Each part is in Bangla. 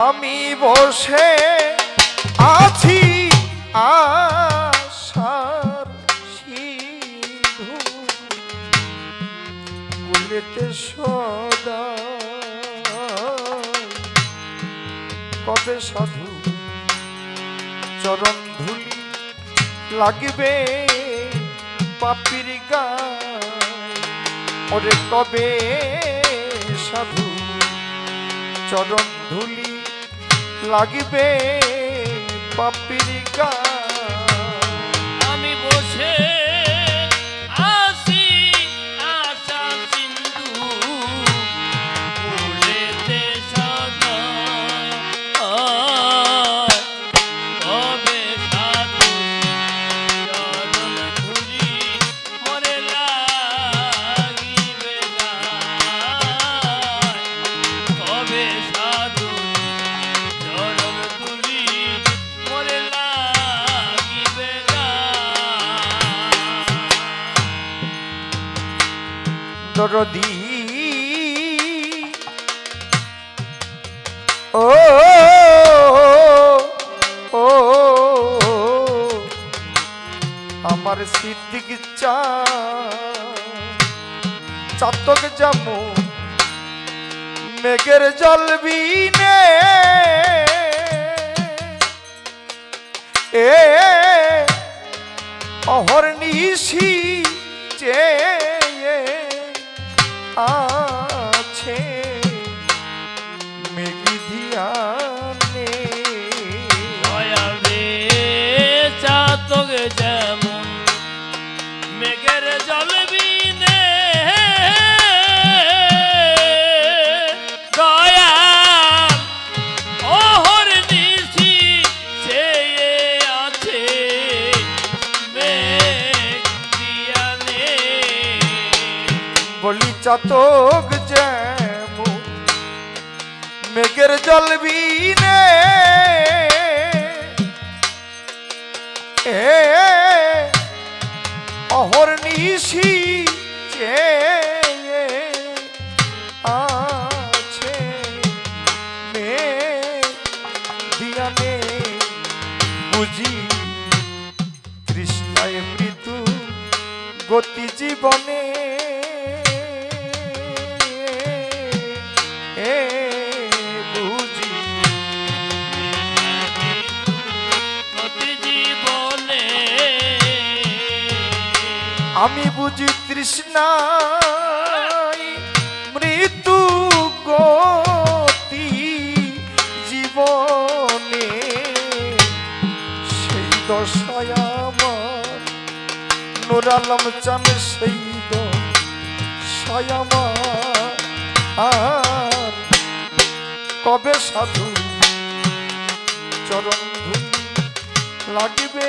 আমি বসে আছি আশার সদা। কবে সাধু চরণ ধুলি লাগবে পাপির গায় ওরে কবে সাধু চরণ ধুলি লাগবে পাপির গায় ও ও আমার সিদ্দিক চা চাতক জামু মেঘের জল বিনে। এ বলি চাতক যেমু মেঘের জল বিনে এ অহর্নিশি চেয়ে আমি বুঝি তৃষ্ণা মৃত্যু গতি জীবনে। সেই দশায় আমার নুর আলম চান সেই দশায় কবে সাধু চরণ লাগবে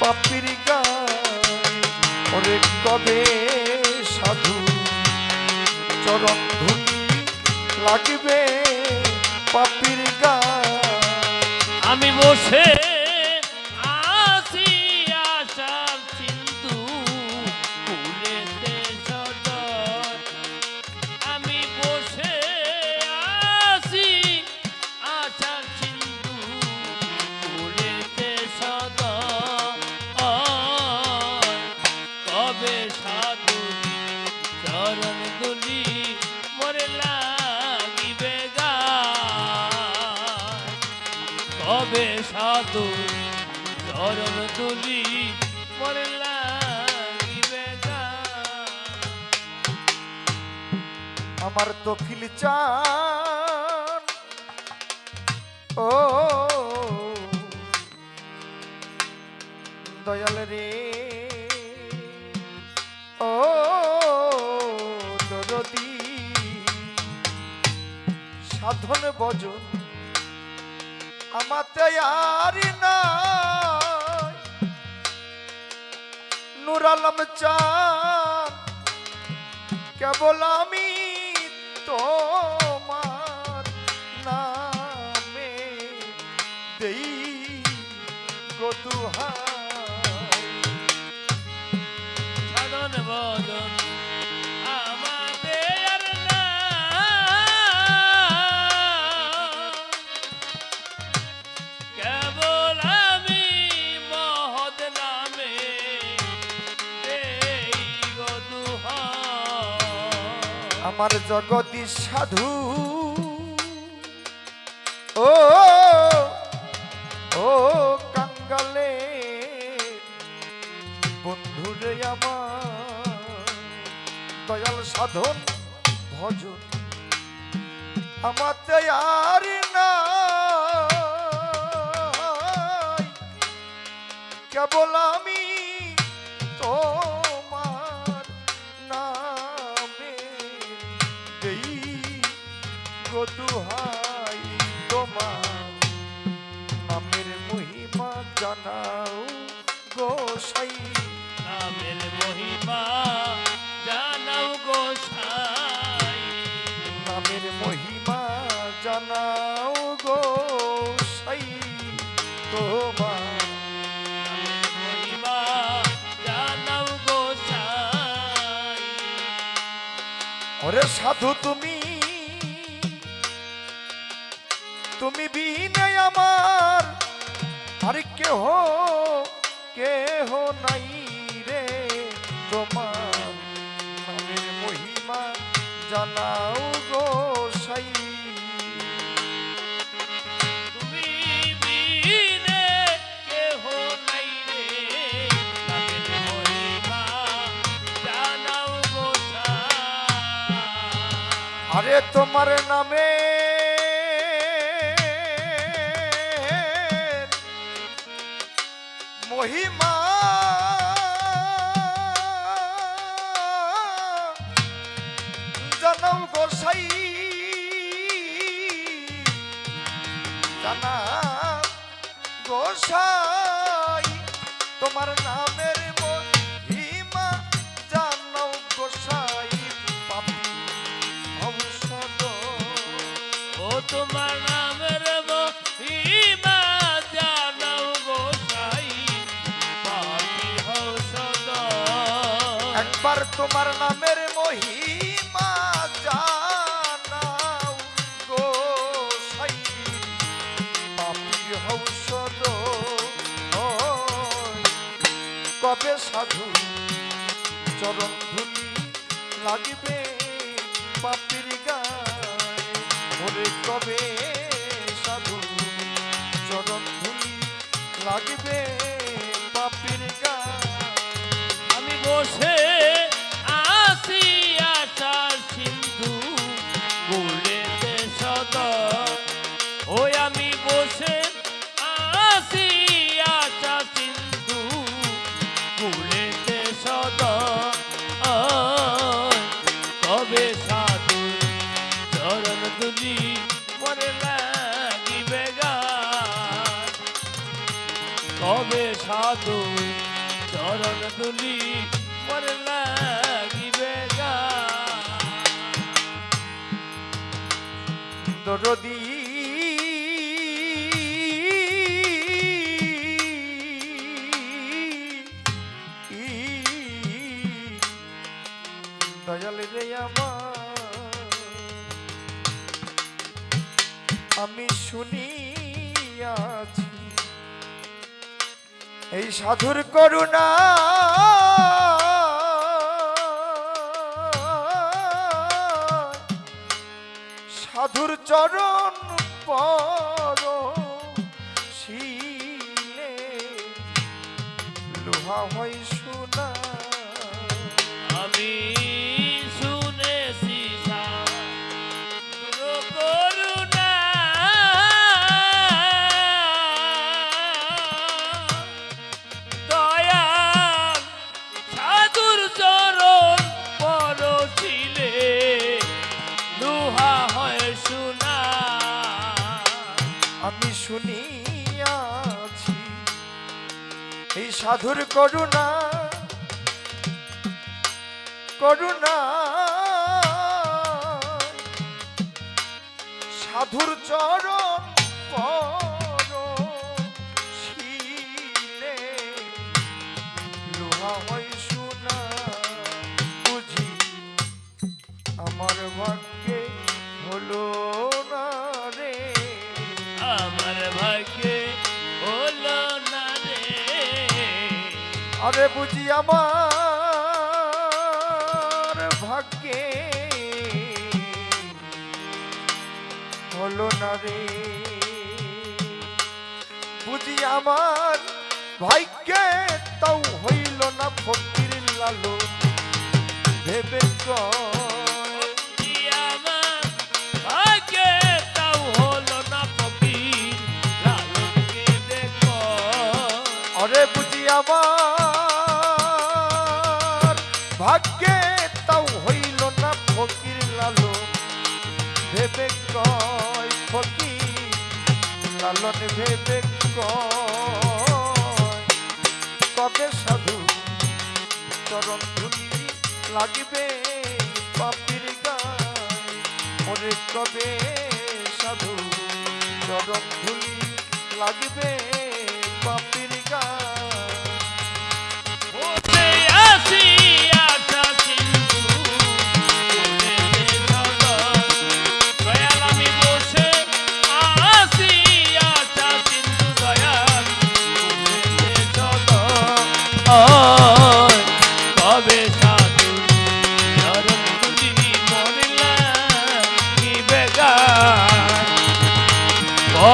পাপির ওরে কবে সাধু চরণ ধুলি লাগবে পাপির গা। আমি বসে কবে সাধু। চরণ তুলি মরে লাগিবে গায়। আমার তো ফিল চান। ও, দয়াল রে। ও, দরদি। সাধন বজন আমাতে আর নাই। নুর আলম চান কেবল আমি আমার জগদী সাধু। ও ও, কাঙ্গালে বন্ধুরে আমার দয়াল সাধন, ভজন। আমাতে আর না কেবল ওরে সাধু তুমি তুমি বিনয় আমার আর কেহ কেহ নাই। আরে তোমার নামে মহিমা জানাও গোসাই। জানা গোসাই। তোমার নামের তোমার নামের মহিমা জানাও গোসাই পাপি হও সদা একবার তোমার নামের মহিমা জানাও গোসাই পাপি ঔষধ কবে সাধু চরণ ধুলি লাগবে? বসে আসি সিন্ধু গুলেতে সদা ওই আমি বসে আসি আশা সিন্ধু গুলেতে সদা কবে সাধু চরণ তুলি মনে লাগিবে গান কবে সাধু চরণ গান। দরদি দয়াল রে আমার আমি শুনিয়াছি এই সাধুর করুণা সাধুর চরণ পর লোহা হয় সোনা। শুনিয়াছি। এই সাধুর করুণা করুণা। সাধুর চরণ পর শিলে লোহা আরে বুঝি আমার ভাগ্যে হলো না রে। বুঝি আমার ভাগ্যে তাও হইল না ফকির লালো ভেবে কর ভাগ্যে তাও হইল না ফকির লালন। ভেবে কয় ফকির লালন, ভেবে কবে সাধু চরণ ধুলি লাগবে পাপির গায় কবে সাধু চরণ ধুলি লাগবে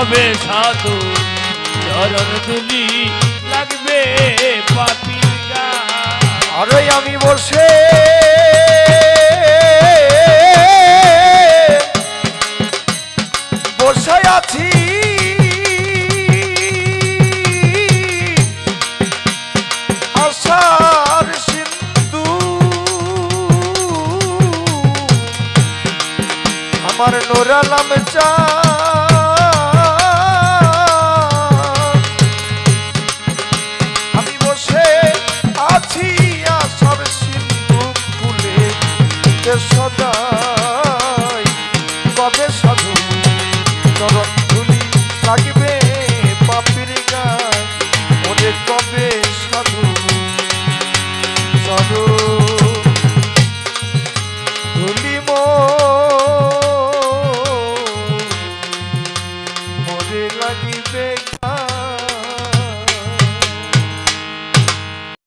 কবে সাধু। চরণ তুলি লাগবে গান আরে আমি বসে। বসে আছি। আমার নোরালাম চা